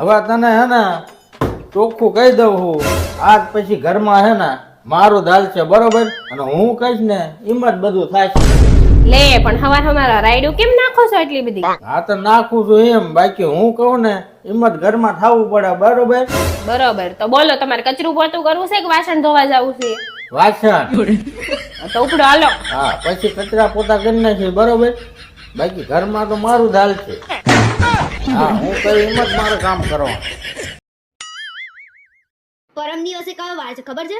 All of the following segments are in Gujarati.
હવે તને હે ને ચોખ્ખું કહી દઉં હું. આજ પછી ઘરમાં હે ને મારું દાલ છે બરોબર? અને હું કહીશ ને એમ જ બધું થાય લે પણ હવાર હમારા રાયડું કેમ નાખો છો એટલી બધી? હા તો નાખું છું એમ. બાકી હું કહું ને એમ જ ઘરમાં થવું પડે બરોબર? બરોબર. તો બોલો તમારે કચરું પોતું કરવું છે કે વાસણ ધોવા જવું છે? વાસણ. તો ઉપડો હાલો. હા પછી કચરા પોતા કરી નાખીએ બરોબર? બાકી ઘરમાં તો મારું દાલ છે. હા હું કહું એમ જ મારું કામ કરવાનું પરમ દિવસે કયો વાર છે ખબર છે?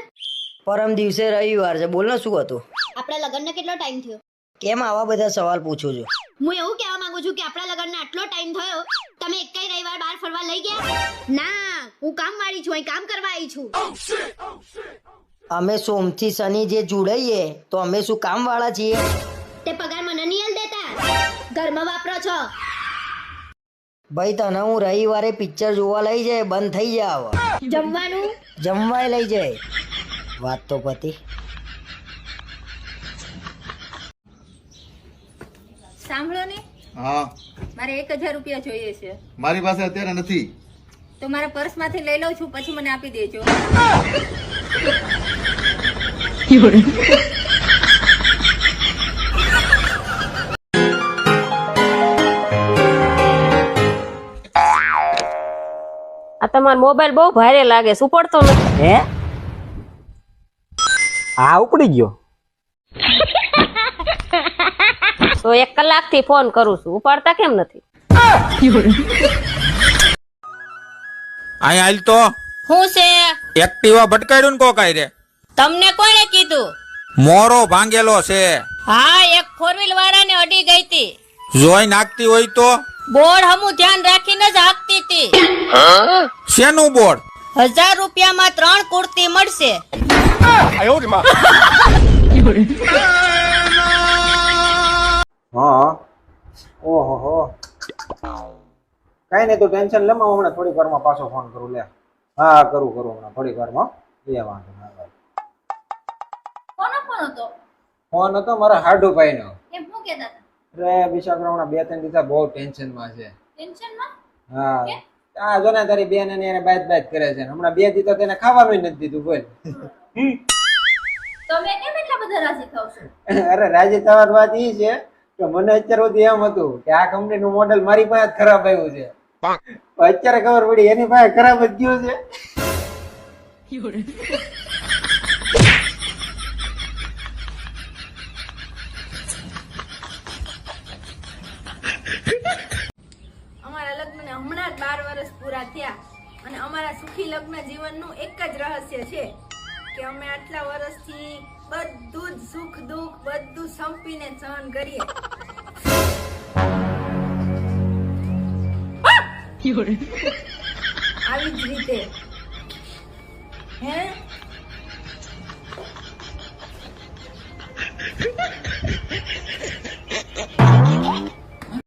પરમ દિવસે રવિવાર છે. બોલ ને શું હતું? આપણા લગ્નને કેટલો ટાઈમ થયો? કેમ આવા બધા સવાલ પૂછો છો? હું એવું કહેવા માંગુ છું કે આપણા લગ્નને આટલો ટાઈમ થયો તમે એકેય રવિવાર બહાર ફરવા લઈ ગયા? ના હું કામ વાળી છું અહીં કામ કરવા આવી છું. અમે સોમથી શનિ જે જોડાઈએ તો અમે શું કામ વાળા છીએ? તે પગાર મને નહીં દેતા? ઘરમાં વાપરો છો. ભાઈ તને હું રવિવારે પિક્ચર જોવા લઈ જાય બંધ થઈ જાય હવે જમવાનું? જમવાય લઈ જાય. વાત તો પતી. સાંભળો ને. હા. મારે એક હજાર રૂપિયા જોઈએ છે. મારી પાસે અત્યારે નથી. તો મારા પર્સમાંથી લઈ લઉં છું પછી મને આપી દેજો. આ તમારો મોબાઈલ બહુ ભારે લાગે છે ઉપડતો નથી. હે? હા ઉપડી ગયો? તો એક કલાકથી ફોન કરું છું. ઉપાડતા કેમ નથી? હાલ તો. હું છે? એક્ટિવા ભટકાડ્યું ને કોકાઈ રે તમને કોણે કીધું? મોરો ભાંગેલો છે. હા એક ફોર વ્હીલ વાળાને અડી ગઈ હતી. જોઈ નાખતી હોય તો. બોર્ડ હમું ધ્યાન રાખીને જ આપતી હતી શેનું બોર્ડ? હજાર રૂપિયામાં ત્રણ કુર્તી મળશે. હા. ઓહો હો. કઈ નહીં તો ટેન્શન લે હું હમણાં વાર વારમાં પાછો ફોન કરું લે. હા કરું કરું હમણાં થોડીક વારમાં. એ વાંધો ના. કોનો ફોન હતો? ફોન હતો મારા હાડુભાઈ નો એમ શું કહેતા અરે બિચારા હમણાં બે ત્રણ દિવસ બહુ ટેન્શનમાં છે. ટેન્શનમાં? હા. આ જો ને તારી બેન અને એને બાદ બાદ કરે છે. હમણાં બે દી તો તેને ખાવાનું નથી દીધું બોલ. તમે કેમ એટલા બધા રાજી થાવ છો? અરે રાજી થવાની વાત એ છે કે મને અત્યાર સુધી એમ હતું કે આ કંપની નું મોડેલ મારી પાસે ખરાબ આવ્યું છે. અત્યારે ખબર પડી એની પાસે ખરાબ જ ગયું છે અમારા લગ્નને હમણાં જ બાર વર્ષ પૂરા થયા. અને અમારા સુખી લગ્ન જીવનનું એક જ રહસ્ય છે કે અમે આટલા વર્ષથી બધું જ સુખ દુઃખ બધું સંપીને સહન કરીએ. આવી જ રીતે. હે?